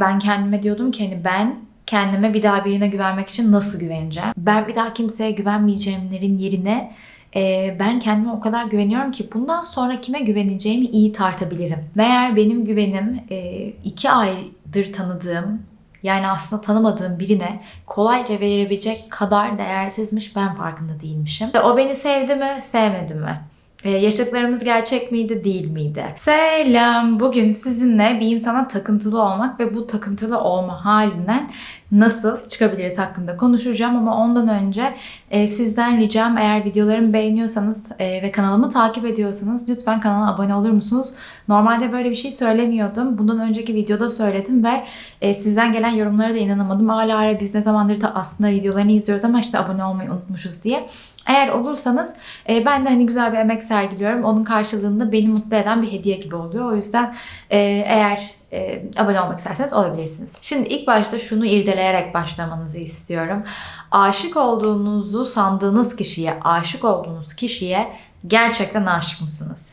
Ben kendime diyordum ki hani ben kendime bir daha birine güvenmek için nasıl güveneceğim? Ben bir daha kimseye güvenmeyeceğimlerin yerine e, ben kendime o kadar güveniyorum ki bundan sonra kime güveneceğimi iyi tartabilirim. Meğer benim güvenim e, iki aydır tanıdığım yani aslında tanımadığım birine kolayca verilebilecek kadar değersizmiş ben farkında değilmişim. O beni sevdi mi, sevmedi mi? Ee, yaşadıklarımız gerçek miydi, değil miydi? Selam. Bugün sizinle bir insana takıntılı olmak ve bu takıntılı olma halinden nasıl çıkabiliriz hakkında konuşacağım ama ondan önce e, sizden ricam eğer videolarımı beğeniyorsanız e, ve kanalımı takip ediyorsanız lütfen kanala abone olur musunuz? Normalde böyle bir şey söylemiyordum. Bundan önceki videoda söyledim ve e, sizden gelen yorumlara da inanamadım. Hala ara biz ne zamandır da aslında videolarını izliyoruz ama işte abone olmayı unutmuşuz diye. Eğer olursanız e, ben de hani güzel bir emek sergiliyorum. Onun karşılığında beni mutlu eden bir hediye gibi oluyor. O yüzden e, eğer e, abone olmak isterseniz olabilirsiniz. Şimdi ilk başta şunu irdeleyerek başlamanızı istiyorum. Aşık olduğunuzu sandığınız kişiye, aşık olduğunuz kişiye gerçekten aşık mısınız?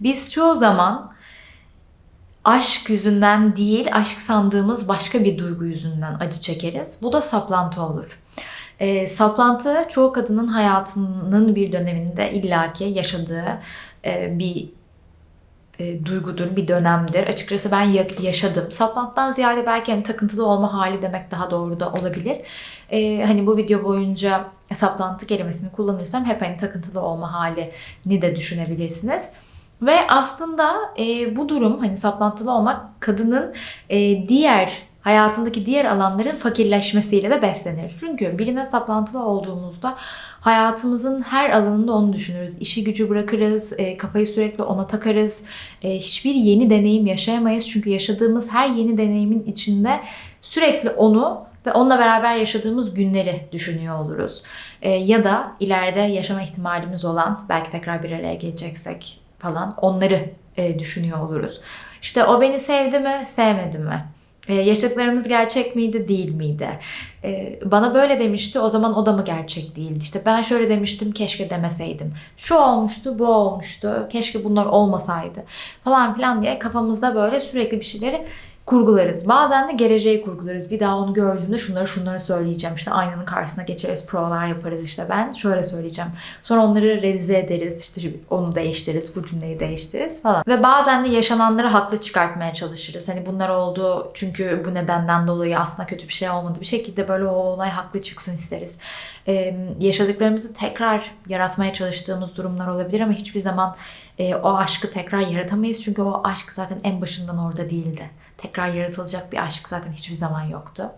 Biz çoğu zaman aşk yüzünden değil, aşk sandığımız başka bir duygu yüzünden acı çekeriz. Bu da saplantı olur. E, saplantı çoğu kadının hayatının bir döneminde illaki yaşadığı e, bir e, duygudur, bir dönemdir. Açıkçası ben ya- yaşadım. Saplantıdan ziyade belki hani takıntılı olma hali demek daha doğru da olabilir. E, hani bu video boyunca saplantı kelimesini kullanırsam hep hani takıntılı olma halini de düşünebilirsiniz. Ve aslında e, bu durum hani saplantılı olmak kadının e, diğer hayatındaki diğer alanların fakirleşmesiyle de beslenir. Çünkü birine saplantılı olduğumuzda hayatımızın her alanında onu düşünürüz. İşi gücü bırakırız, e, kafayı sürekli ona takarız. E, hiçbir yeni deneyim yaşayamayız. Çünkü yaşadığımız her yeni deneyimin içinde sürekli onu ve onunla beraber yaşadığımız günleri düşünüyor oluruz. E, ya da ileride yaşama ihtimalimiz olan, belki tekrar bir araya geleceksek falan onları e, düşünüyor oluruz. İşte o beni sevdi mi, sevmedi mi? Ee, yaşadıklarımız gerçek miydi, değil miydi? Ee, bana böyle demişti, o zaman o da mı gerçek değildi? İşte ben şöyle demiştim, keşke demeseydim. Şu olmuştu, bu olmuştu, keşke bunlar olmasaydı falan filan diye kafamızda böyle sürekli bir şeyleri kurgularız. Bazen de geleceği kurgularız. Bir daha onu gördüğümde şunları şunları söyleyeceğim. İşte aynanın karşısına geçeriz, provalar yaparız. İşte ben şöyle söyleyeceğim. Sonra onları revize ederiz. İşte onu değiştiririz, bu cümleyi değiştiririz falan. Ve bazen de yaşananları haklı çıkartmaya çalışırız. Hani bunlar oldu çünkü bu nedenden dolayı aslında kötü bir şey olmadı. Bir şekilde böyle o olay haklı çıksın isteriz. Ee, yaşadıklarımızı tekrar yaratmaya çalıştığımız durumlar olabilir ama hiçbir zaman e, o aşkı tekrar yaratamayız. Çünkü o aşk zaten en başından orada değildi. Tekrar yaratılacak bir aşk zaten hiçbir zaman yoktu.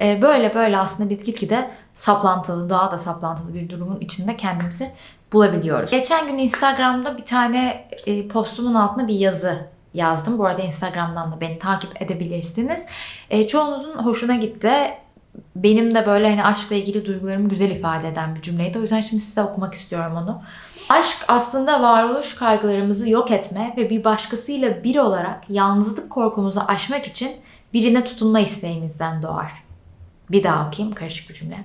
E, böyle böyle aslında biz gitgide saplantılı, daha da saplantılı bir durumun içinde kendimizi bulabiliyoruz. Geçen gün Instagram'da bir tane e, postumun altına bir yazı yazdım. Bu arada Instagram'dan da beni takip edebilirsiniz. E, çoğunuzun hoşuna gitti. Benim de böyle hani aşkla ilgili duygularımı güzel ifade eden bir cümleydi. O yüzden şimdi size okumak istiyorum onu. Aşk aslında varoluş kaygılarımızı yok etme ve bir başkasıyla bir olarak yalnızlık korkumuzu aşmak için birine tutunma isteğimizden doğar. Bir daha okuyayım karışık bir cümle.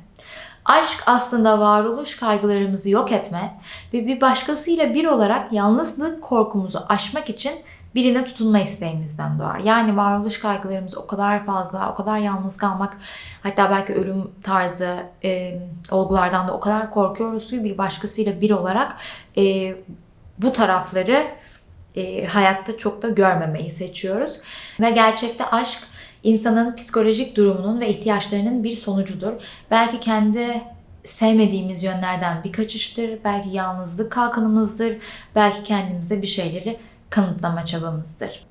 Aşk aslında varoluş kaygılarımızı yok etme ve bir başkasıyla bir olarak yalnızlık korkumuzu aşmak için birine tutunma isteğimizden doğar. Yani varoluş kaygılarımız o kadar fazla, o kadar yalnız kalmak, hatta belki ölüm tarzı e, olgulardan da o kadar korkuyoruz ki bir başkasıyla bir olarak e, bu tarafları e, hayatta çok da görmemeyi seçiyoruz. Ve gerçekte aşk insanın psikolojik durumunun ve ihtiyaçlarının bir sonucudur. Belki kendi sevmediğimiz yönlerden bir kaçıştır, belki yalnızlık kalkanımızdır, belki kendimize bir şeyleri kanıtlama çabamızdır.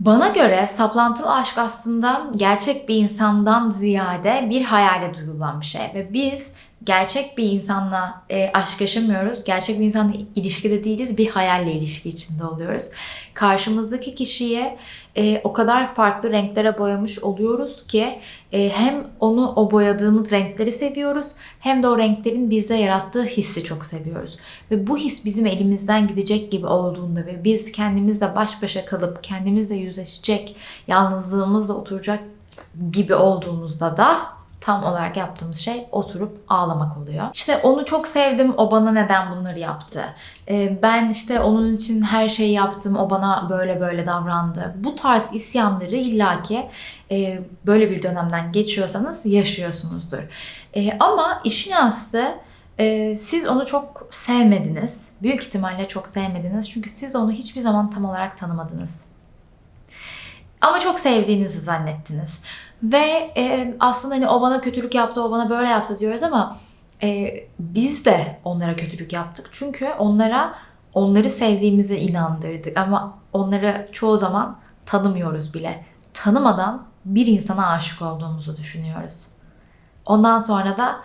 Bana göre saplantılı aşk aslında gerçek bir insandan ziyade bir hayale duyulan bir şey ve biz gerçek bir insanla e, aşk yaşamıyoruz. Gerçek bir insanla ilişkide değiliz. Bir hayalle ilişki içinde oluyoruz. Karşımızdaki kişiye e, o kadar farklı renklere boyamış oluyoruz ki e, hem onu o boyadığımız renkleri seviyoruz hem de o renklerin bize yarattığı hissi çok seviyoruz. Ve bu his bizim elimizden gidecek gibi olduğunda ve biz kendimizle baş başa kalıp kendimizle yüzleşecek, yalnızlığımızla oturacak gibi olduğumuzda da tam olarak yaptığımız şey oturup ağlamak oluyor. İşte onu çok sevdim, o bana neden bunları yaptı? Ee, ben işte onun için her şeyi yaptım, o bana böyle böyle davrandı. Bu tarz isyanları illaki e, böyle bir dönemden geçiyorsanız yaşıyorsunuzdur. E, ama işin aslı e, siz onu çok sevmediniz. Büyük ihtimalle çok sevmediniz. Çünkü siz onu hiçbir zaman tam olarak tanımadınız. Ama çok sevdiğinizi zannettiniz. Ve e, aslında hani o bana kötülük yaptı, o bana böyle yaptı diyoruz ama e, biz de onlara kötülük yaptık. Çünkü onlara onları sevdiğimize inandırdık. Ama onları çoğu zaman tanımıyoruz bile. Tanımadan bir insana aşık olduğumuzu düşünüyoruz. Ondan sonra da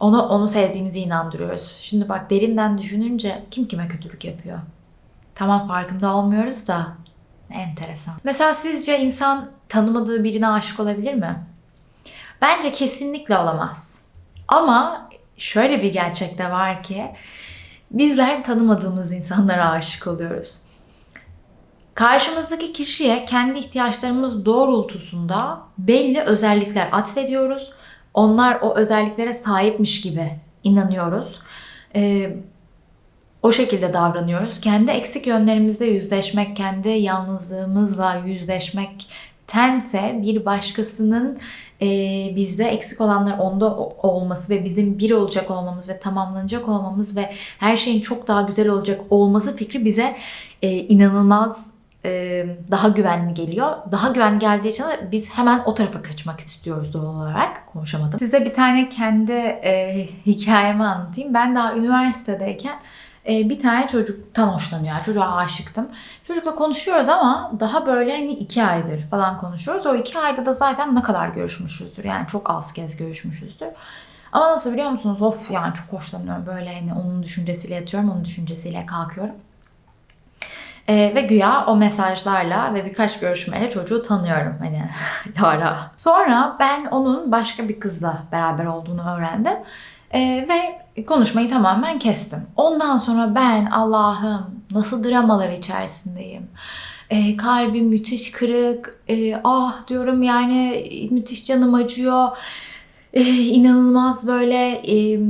onu onu sevdiğimizi inandırıyoruz. Şimdi bak derinden düşününce kim kime kötülük yapıyor? Tamam farkında olmuyoruz da enteresan. Mesela sizce insan tanımadığı birine aşık olabilir mi? Bence kesinlikle olamaz. Ama şöyle bir gerçek de var ki bizler tanımadığımız insanlara aşık oluyoruz. Karşımızdaki kişiye kendi ihtiyaçlarımız doğrultusunda belli özellikler atfediyoruz. Onlar o özelliklere sahipmiş gibi inanıyoruz. Ee, o şekilde davranıyoruz. Kendi eksik yönlerimizle yüzleşmek, kendi yalnızlığımızla yüzleşmektense bir başkasının e, bizde eksik olanlar onda olması ve bizim bir olacak olmamız ve tamamlanacak olmamız ve her şeyin çok daha güzel olacak olması fikri bize e, inanılmaz e, daha güvenli geliyor. Daha güvenli geldiği için de biz hemen o tarafa kaçmak istiyoruz doğal olarak. Konuşamadım. Size bir tane kendi e, hikayemi anlatayım. Ben daha üniversitedeyken e, bir tane çocuktan hoşlanıyor. Çocuğa aşıktım. Çocukla konuşuyoruz ama daha böyle hani iki aydır falan konuşuyoruz. O iki ayda da zaten ne kadar görüşmüşüzdür. Yani çok az kez görüşmüşüzdür. Ama nasıl biliyor musunuz? Of yani çok hoşlanıyorum. Böyle hani onun düşüncesiyle yatıyorum, onun düşüncesiyle kalkıyorum. Ee, ve güya o mesajlarla ve birkaç görüşmeyle çocuğu tanıyorum hani Lara. Sonra ben onun başka bir kızla beraber olduğunu öğrendim. Ee, ve konuşmayı tamamen kestim. Ondan sonra ben Allah'ım nasıl dramalar içerisindeyim. Ee, kalbim müthiş kırık. Ee, ah diyorum yani müthiş canım acıyor. Ee, inanılmaz böyle e,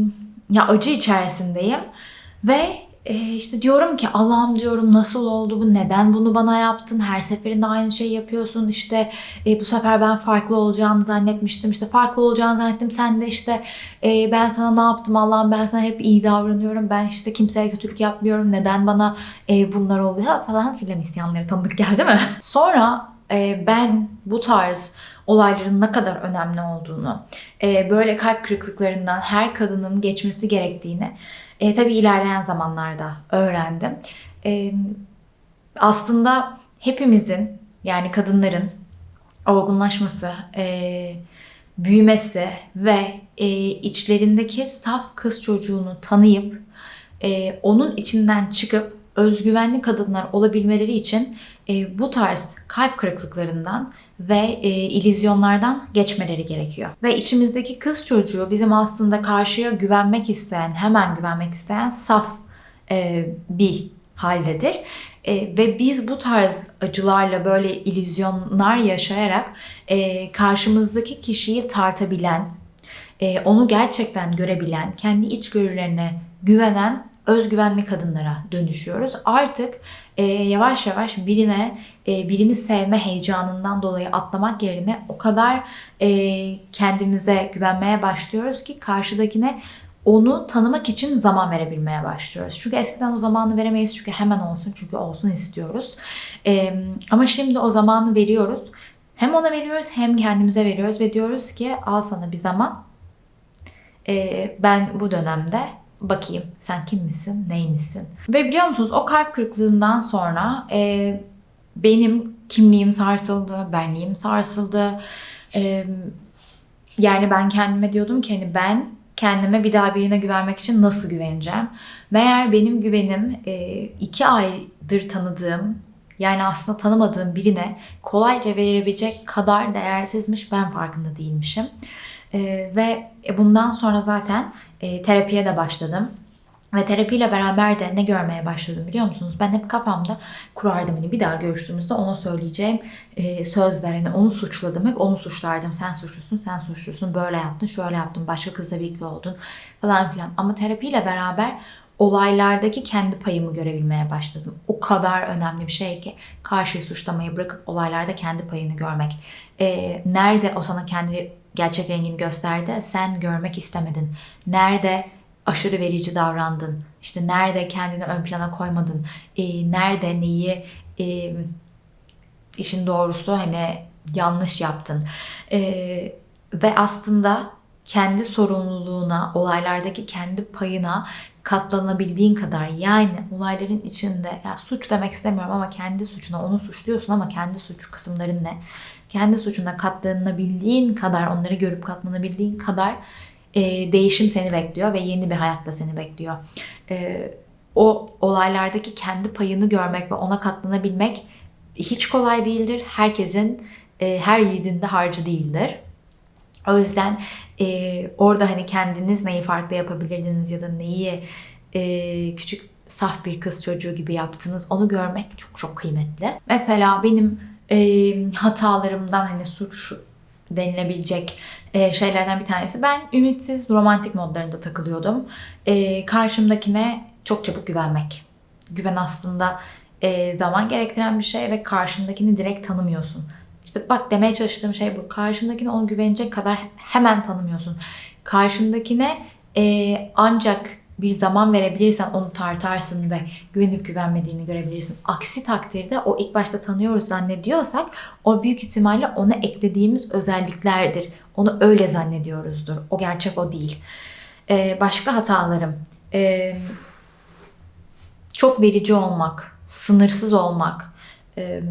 ya acı içerisindeyim. Ve e, işte diyorum ki Allah'ım diyorum nasıl oldu bu? Neden bunu bana yaptın? Her seferinde aynı şeyi yapıyorsun. İşte e, bu sefer ben farklı olacağını zannetmiştim. İşte farklı olacağını zannettim. Sen de işte e, ben sana ne yaptım Allah'ım ben sana hep iyi davranıyorum. Ben işte kimseye kötülük yapmıyorum. Neden bana e, bunlar oluyor falan filan isyanları tanıdık geldi mi? Sonra e, ben bu tarz olayların ne kadar önemli olduğunu, e, böyle kalp kırıklıklarından her kadının geçmesi gerektiğini e, tabii ilerleyen zamanlarda öğrendim. E, aslında hepimizin yani kadınların olgunlaşması, e, büyümesi ve e, içlerindeki saf kız çocuğunu tanıyıp e, onun içinden çıkıp özgüvenli kadınlar olabilmeleri için e, bu tarz kalp kırıklıklarından ve e, illüzyonlardan geçmeleri gerekiyor. Ve içimizdeki kız çocuğu bizim aslında karşıya güvenmek isteyen, hemen güvenmek isteyen saf e, bir haldedir. E, ve biz bu tarz acılarla böyle illüzyonlar yaşayarak e, karşımızdaki kişiyi tartabilen, e, onu gerçekten görebilen, kendi içgörülerine güvenen özgüvenli kadınlara dönüşüyoruz. Artık e, yavaş yavaş birine e, birini sevme heyecanından dolayı atlamak yerine o kadar e, kendimize güvenmeye başlıyoruz ki karşıdakine onu tanımak için zaman verebilmeye başlıyoruz. Çünkü eskiden o zamanı veremeyiz çünkü hemen olsun çünkü olsun istiyoruz. E, ama şimdi o zamanı veriyoruz. Hem ona veriyoruz hem kendimize veriyoruz ve diyoruz ki al sana bir zaman. E, ben bu dönemde bakayım sen kim misin, neymişsin. Ve biliyor musunuz o kalp kırıklığından sonra e, benim kimliğim sarsıldı, benliğim sarsıldı. E, yani ben kendime diyordum ki hani ben kendime bir daha birine güvenmek için nasıl güveneceğim? Meğer benim güvenim e, iki aydır tanıdığım yani aslında tanımadığım birine kolayca verilebilecek kadar değersizmiş ben farkında değilmişim. E, ve bundan sonra zaten e, terapiye de başladım. Ve terapiyle beraber de ne görmeye başladım biliyor musunuz? Ben hep kafamda kurardım hani bir daha görüştüğümüzde ona söyleyeceğim e, sözler. Hani onu suçladım hep onu suçlardım. Sen suçlusun, sen suçlusun, böyle yaptın, şöyle yaptın, başka kızla birlikte oldun falan filan. Ama terapiyle beraber olaylardaki kendi payımı görebilmeye başladım. O kadar önemli bir şey ki karşıyı suçlamayı bırakıp olaylarda kendi payını görmek. E, nerede o sana kendi gerçek rengini gösterdi, sen görmek istemedin. Nerede aşırı verici davrandın. İşte nerede kendini ön plana koymadın. E, nerede neyi e, işin doğrusu hani yanlış yaptın. E, ve aslında kendi sorumluluğuna, olaylardaki kendi payına katlanabildiğin kadar yani olayların içinde ya suç demek istemiyorum ama kendi suçuna onu suçluyorsun ama kendi suç kısımların ne? Kendi suçuna katlanabildiğin kadar onları görüp katlanabildiğin kadar e, değişim seni bekliyor ve yeni bir hayat da seni bekliyor. E, o olaylardaki kendi payını görmek ve ona katlanabilmek hiç kolay değildir. Herkesin, e, her yiğidin de harcı değildir. O yüzden e, orada hani kendiniz neyi farklı yapabilirdiniz ya da neyi e, küçük saf bir kız çocuğu gibi yaptınız onu görmek çok çok kıymetli. Mesela benim e, hatalarımdan hani suç denilebilecek e, şeylerden bir tanesi. Ben ümitsiz romantik modlarında takılıyordum. E, karşımdakine çok çabuk güvenmek. Güven aslında e, zaman gerektiren bir şey ve karşındakini direkt tanımıyorsun. İşte bak demeye çalıştığım şey bu. Karşındakine onu güvenecek kadar hemen tanımıyorsun. Karşındakine e, ancak bir zaman verebilirsen onu tartarsın ve güvenip güvenmediğini görebilirsin. Aksi takdirde o ilk başta tanıyoruz zannediyorsak o büyük ihtimalle ona eklediğimiz özelliklerdir. Onu öyle zannediyoruzdur. O gerçek o değil. Ee, başka hatalarım. Ee, çok verici olmak, sınırsız olmak, e,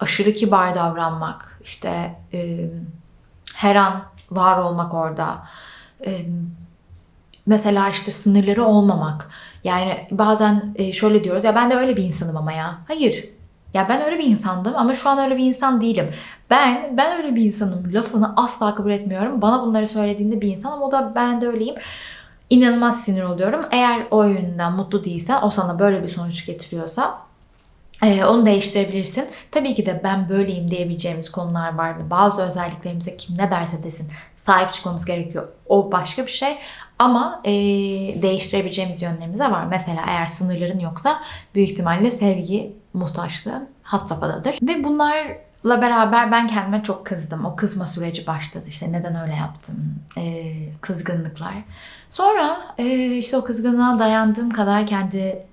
aşırı kibar davranmak, işte e, her an var olmak orada. E, mesela işte sınırları olmamak. Yani bazen e, şöyle diyoruz ya ben de öyle bir insanım ama ya. Hayır. Ya ben öyle bir insandım ama şu an öyle bir insan değilim. Ben ben öyle bir insanım lafını asla kabul etmiyorum. Bana bunları söylediğinde bir insan ama o da ben de öyleyim. İnanılmaz sinir oluyorum. Eğer o yönünden mutlu değilsen, o sana böyle bir sonuç getiriyorsa ee, onu değiştirebilirsin. Tabii ki de ben böyleyim diyebileceğimiz konular var. Bazı özelliklerimize kim ne derse desin sahip çıkmamız gerekiyor. O başka bir şey. Ama e, değiştirebileceğimiz yönlerimiz de var. Mesela eğer sınırların yoksa büyük ihtimalle sevgi muhtaçlığın hat safhadadır. Ve bunlarla beraber ben kendime çok kızdım. O kızma süreci başladı. İşte neden öyle yaptım? E, kızgınlıklar. Sonra e, işte o kızgınlığa dayandığım kadar kendi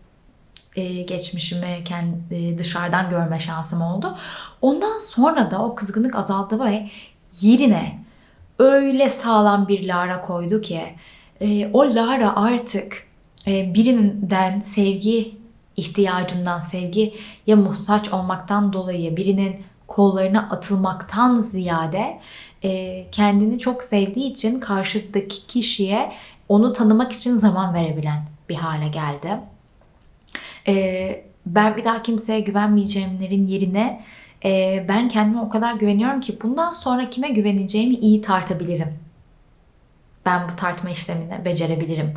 e, geçmişimi kendi dışarıdan görme şansım oldu. Ondan sonra da o kızgınlık azaldı ve yerine öyle sağlam bir Lara koydu ki e, o Lara artık e, birinden sevgi ihtiyacından, sevgiye muhtaç olmaktan dolayı birinin kollarına atılmaktan ziyade e, kendini çok sevdiği için karşıdaki kişiye onu tanımak için zaman verebilen bir hale geldi. E, ben bir daha kimseye güvenmeyeceğimlerin yerine e, ben kendime o kadar güveniyorum ki bundan sonra kime güveneceğimi iyi tartabilirim. Ben bu tartma işlemini becerebilirim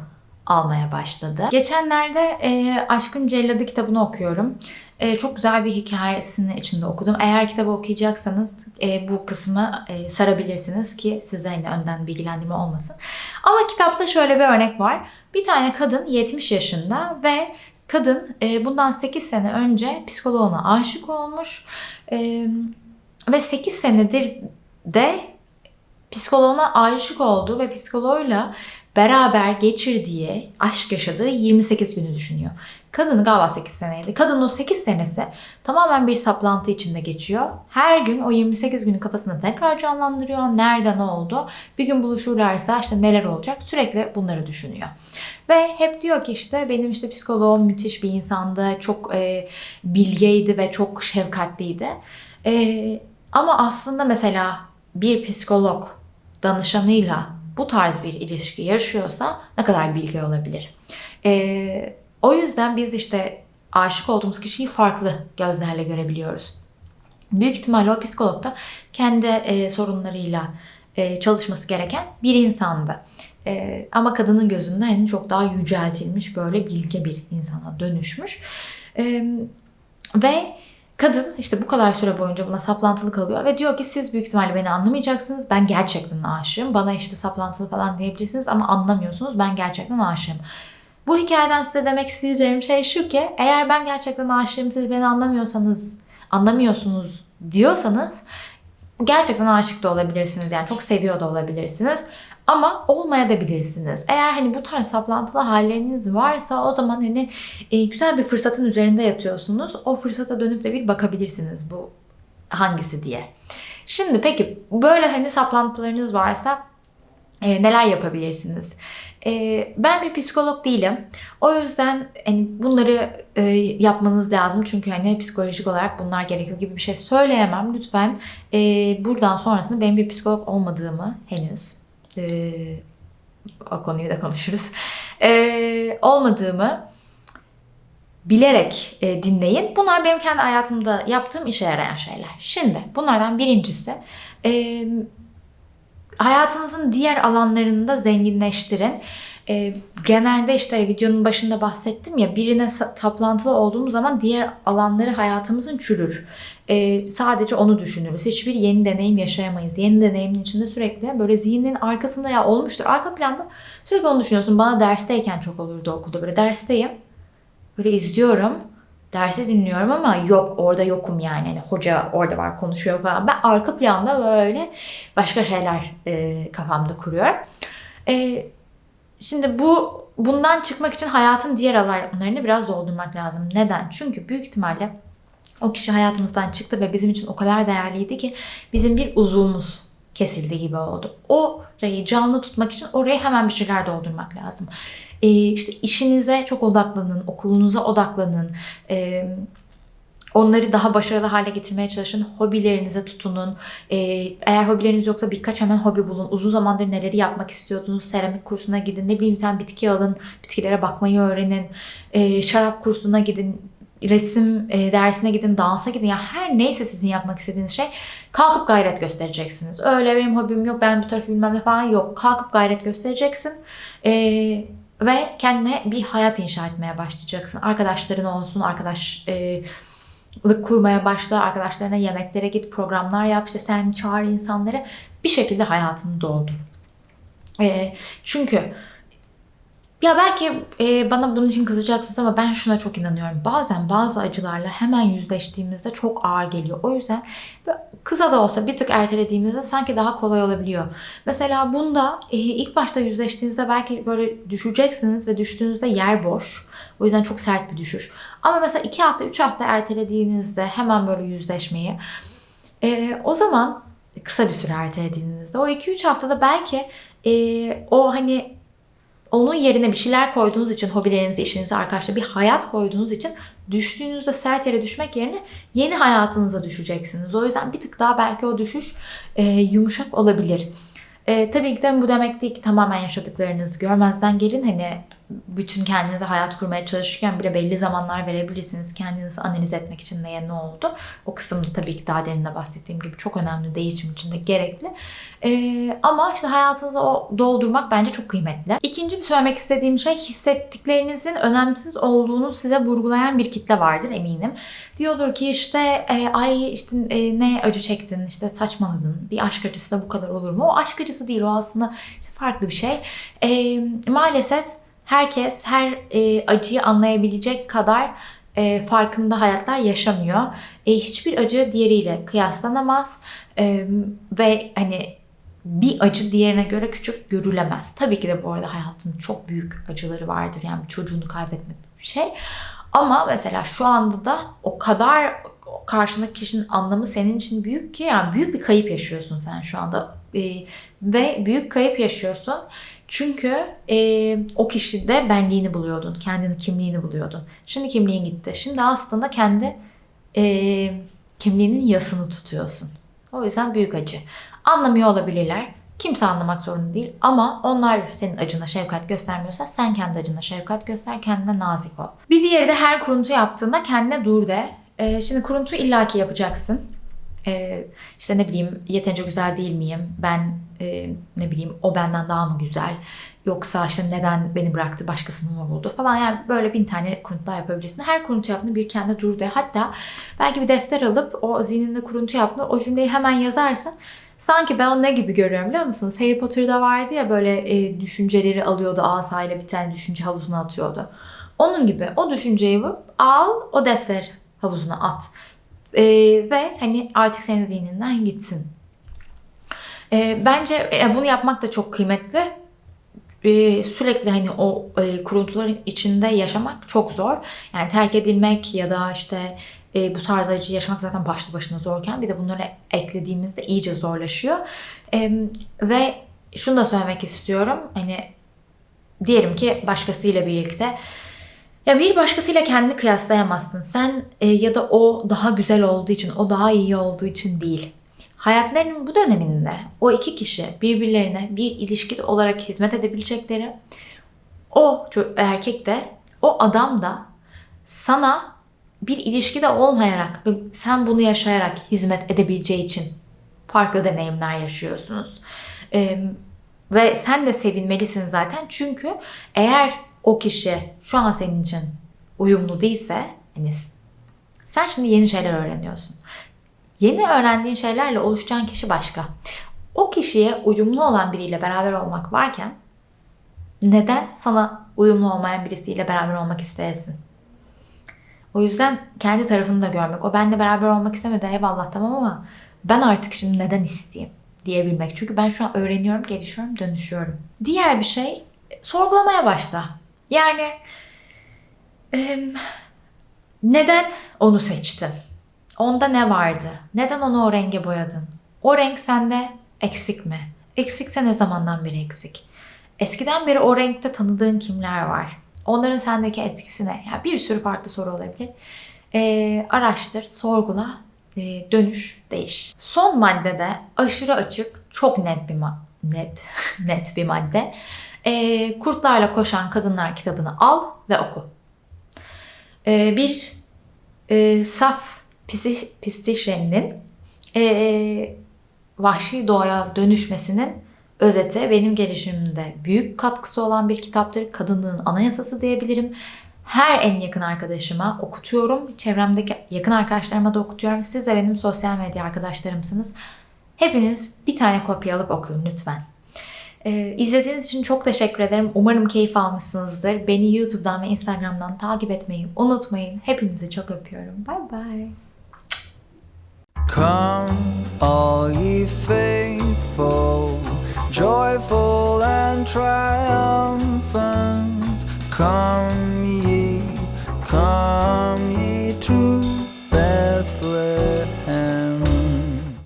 almaya başladı. Geçenlerde e, Aşkın Celladı kitabını okuyorum. E, çok güzel bir hikayesini içinde okudum. Eğer kitabı okuyacaksanız e, bu kısmı e, sarabilirsiniz ki size yine önden bilgilendirme olmasın. Ama kitapta şöyle bir örnek var. Bir tane kadın 70 yaşında ve Kadın e, bundan 8 sene önce psikoloğuna aşık olmuş e, ve 8 senedir de psikoloğuna aşık olduğu ve psikoloğuyla beraber geçirdiği, aşk yaşadığı 28 günü düşünüyor. Kadını galiba 8 seneydi. Kadının o 8 senesi tamamen bir saplantı içinde geçiyor. Her gün o 28 günü kafasında tekrar canlandırıyor. Nerede ne oldu? Bir gün buluşurlarsa işte neler olacak? Sürekli bunları düşünüyor. Ve hep diyor ki işte benim işte psikoloğum müthiş bir insandı. Çok e, bilgeydi ve çok şefkatliydi. E, ama aslında mesela bir psikolog danışanıyla bu tarz bir ilişki yaşıyorsa ne kadar bilgi olabilir? Ee, o yüzden biz işte aşık olduğumuz kişiyi farklı gözlerle görebiliyoruz. Büyük ihtimalle o psikolog da kendi e, sorunlarıyla e, çalışması gereken bir insandı. E, ama kadının gözünde hani çok daha yüceltilmiş böyle bilge bir insana dönüşmüş. E, ve kadın işte bu kadar süre boyunca buna saplantılı kalıyor ve diyor ki siz büyük ihtimalle beni anlamayacaksınız. Ben gerçekten aşığım. Bana işte saplantılı falan diyebilirsiniz ama anlamıyorsunuz. Ben gerçekten aşığım. Bu hikayeden size demek isteyeceğim şey şu ki eğer ben gerçekten aşığım siz beni anlamıyorsanız anlamıyorsunuz diyorsanız gerçekten aşık da olabilirsiniz. Yani çok seviyor da olabilirsiniz. Ama olmaya da bilirsiniz. Eğer hani bu tarz saplantılı halleriniz varsa o zaman hani e, güzel bir fırsatın üzerinde yatıyorsunuz. O fırsata dönüp de bir bakabilirsiniz bu hangisi diye. Şimdi peki böyle hani saplantılarınız varsa e, neler yapabilirsiniz? E, ben bir psikolog değilim. O yüzden hani bunları e, yapmanız lazım. Çünkü hani psikolojik olarak bunlar gerekiyor gibi bir şey söyleyemem. Lütfen e, buradan sonrasında benim bir psikolog olmadığımı henüz e, o konuyu da konuşuruz. E, olmadığımı bilerek e, dinleyin. Bunlar benim kendi hayatımda yaptığım işe yarayan şeyler. Şimdi bunlardan birincisi e, hayatınızın diğer alanlarını da zenginleştirin. E, genelde işte videonun başında bahsettim ya birine taplantılı olduğumuz zaman diğer alanları hayatımızın çürür. E, sadece onu düşünürüz. Hiçbir yeni deneyim yaşayamayız. Yeni deneyimin içinde sürekli böyle zihnin arkasında ya olmuştur. Arka planda sürekli onu düşünüyorsun. Bana dersteyken çok olurdu okulda. Böyle dersteyim. Böyle izliyorum. Dersi dinliyorum ama yok orada yokum yani. yani hoca orada var konuşuyor falan. Ben arka planda böyle başka şeyler e, kafamda kuruyorum. E, şimdi bu bundan çıkmak için hayatın diğer alanlarını biraz doldurmak lazım. Neden? Çünkü büyük ihtimalle o kişi hayatımızdan çıktı ve bizim için o kadar değerliydi ki bizim bir uzuvumuz kesildi gibi oldu. Orayı canlı tutmak için oraya hemen bir şeyler doldurmak lazım. Ee, işte işinize çok odaklanın, okulunuza odaklanın. Ee, onları daha başarılı hale getirmeye çalışın. Hobilerinize tutunun. Ee, eğer hobileriniz yoksa birkaç hemen hobi bulun. Uzun zamandır neleri yapmak istiyordunuz? Seramik kursuna gidin. Ne bileyim bir tane bitki alın. Bitkilere bakmayı öğrenin. Ee, şarap kursuna gidin resim e, dersine gidin, dansa gidin ya her neyse sizin yapmak istediğiniz şey kalkıp gayret göstereceksiniz. Öyle benim hobim yok, ben bu tarafı bilmem ne falan yok. Kalkıp gayret göstereceksin. E, ve kendine bir hayat inşa etmeye başlayacaksın. Arkadaşların olsun, arkadaşlık kurmaya başla, arkadaşlarına yemeklere git, programlar yap, işte sen çağır insanları bir şekilde hayatını doldur. E, çünkü ya belki e, bana bunun için kızacaksınız ama ben şuna çok inanıyorum. Bazen bazı acılarla hemen yüzleştiğimizde çok ağır geliyor. O yüzden kısa da olsa bir tık ertelediğimizde sanki daha kolay olabiliyor. Mesela bunda e, ilk başta yüzleştiğinizde belki böyle düşeceksiniz ve düştüğünüzde yer boş. O yüzden çok sert bir düşüş. Ama mesela 2 hafta 3 hafta ertelediğinizde hemen böyle yüzleşmeyi e, o zaman kısa bir süre ertelediğinizde o 2-3 haftada belki e, o hani onun yerine bir şeyler koyduğunuz için hobilerinizi, işinizi, arkadaşlar bir hayat koyduğunuz için düştüğünüzde sert yere düşmek yerine yeni hayatınıza düşeceksiniz. O yüzden bir tık daha belki o düşüş e, yumuşak olabilir. E, tabii ki de bu demek değil ki tamamen yaşadıklarınızı görmezden gelin. Hani bütün kendinize hayat kurmaya çalışırken bile belli zamanlar verebilirsiniz. Kendinizi analiz etmek için neye ne oldu. O kısımda tabii ki daha demin de bahsettiğim gibi çok önemli değişim için de gerekli. Ee, ama işte hayatınızı o doldurmak bence çok kıymetli. İkinci bir söylemek istediğim şey hissettiklerinizin önemsiz olduğunu size vurgulayan bir kitle vardır eminim. Diyordur ki işte e, ay işte e, ne acı çektin işte saçmaladın bir aşk acısı da bu kadar olur mu? O aşk acısı değil o aslında farklı bir şey. E, maalesef herkes her e, acıyı anlayabilecek kadar e, farkında hayatlar yaşamıyor. E, hiçbir acı diğeriyle kıyaslanamaz e, ve hani bir acı diğerine göre küçük görülemez. Tabii ki de bu arada hayatın çok büyük acıları vardır. Yani çocuğunu kaybetmek bir şey. Ama mesela şu anda da o kadar karşındaki kişinin anlamı senin için büyük ki yani büyük bir kayıp yaşıyorsun sen şu anda. Ee, ve büyük kayıp yaşıyorsun. Çünkü e, o kişide benliğini buluyordun, kendini kimliğini buluyordun. Şimdi kimliğin gitti. Şimdi aslında kendi e, kimliğinin yasını tutuyorsun. O yüzden büyük acı. Anlamıyor olabilirler. Kimse anlamak zorunda değil ama onlar senin acına şefkat göstermiyorsa sen kendi acına şefkat göster, kendine nazik ol. Bir diğeri de her kuruntu yaptığında kendine dur de. Ee, şimdi kuruntu illaki yapacaksın. Ee, işte ne bileyim yeterince güzel değil miyim? Ben e, ne bileyim o benden daha mı güzel? Yoksa işte neden beni bıraktı başkasını mı buldu falan yani böyle bin tane kuruntular yapabilirsin. Her kuruntu yaptığında bir kendi dur de. Hatta belki bir defter alıp o zihninde kuruntu yaptığında o cümleyi hemen yazarsın. Sanki ben onu ne gibi görüyorum biliyor musunuz? Harry Potter'da vardı ya böyle e, düşünceleri alıyordu asayla bir tane düşünce havuzuna atıyordu. Onun gibi o düşünceyi al o defter havuzuna at. E, ve hani artık senin zihninden gitsin. E, bence e, bunu yapmak da çok kıymetli. E, sürekli hani o e, kuruntuların içinde yaşamak çok zor. Yani terk edilmek ya da işte e, bu tarz acı yaşamak zaten başlı başına zorken bir de bunları eklediğimizde iyice zorlaşıyor. E, ve şunu da söylemek istiyorum. Hani diyelim ki başkasıyla birlikte ya bir başkasıyla kendini kıyaslayamazsın. Sen e, ya da o daha güzel olduğu için, o daha iyi olduğu için değil. Hayatlarının bu döneminde o iki kişi birbirlerine bir ilişki olarak hizmet edebilecekleri, o erkek de, o adam da sana bir ilişkide olmayarak ve sen bunu yaşayarak hizmet edebileceği için farklı deneyimler yaşıyorsunuz. Ee, ve sen de sevinmelisin zaten çünkü eğer o kişi şu an senin için uyumlu değilse hani sen şimdi yeni şeyler öğreniyorsun. Yeni öğrendiğin şeylerle oluşacağın kişi başka. O kişiye uyumlu olan biriyle beraber olmak varken neden sana uyumlu olmayan birisiyle beraber olmak isteyesin? O yüzden kendi tarafını da görmek. O benimle beraber olmak istemedi eyvallah tamam ama ben artık şimdi neden isteyeyim diyebilmek. Çünkü ben şu an öğreniyorum, gelişiyorum, dönüşüyorum. Diğer bir şey sorgulamaya başla. Yani em, neden onu seçtin? Onda ne vardı? Neden onu o renge boyadın? O renk sende eksik mi? Eksikse ne zamandan beri eksik? Eskiden beri o renkte tanıdığın kimler var? Onların sendeki etkisi ne? Yani bir sürü farklı soru olabilir. Ee, araştır, sorgula, e, dönüş, değiş. Son maddede aşırı açık, çok net bir ma- net net bir madde. Ee, Kurtlarla Koşan Kadınlar kitabını al ve oku. Ee, bir e, saf pisi- pistişrenin e, vahşi doğaya dönüşmesinin özeti benim gelişimimde büyük katkısı olan bir kitaptır. Kadınlığın anayasası diyebilirim. Her en yakın arkadaşıma okutuyorum. Çevremdeki yakın arkadaşlarıma da okutuyorum. Siz de benim sosyal medya arkadaşlarımsınız. Hepiniz bir tane kopya alıp okuyun lütfen. Ee, izlediğiniz için çok teşekkür ederim. Umarım keyif almışsınızdır. Beni YouTube'dan ve Instagram'dan takip etmeyi unutmayın. Hepinizi çok öpüyorum. Bye bye. Come, all ye faithful, joyful and triumphant. Come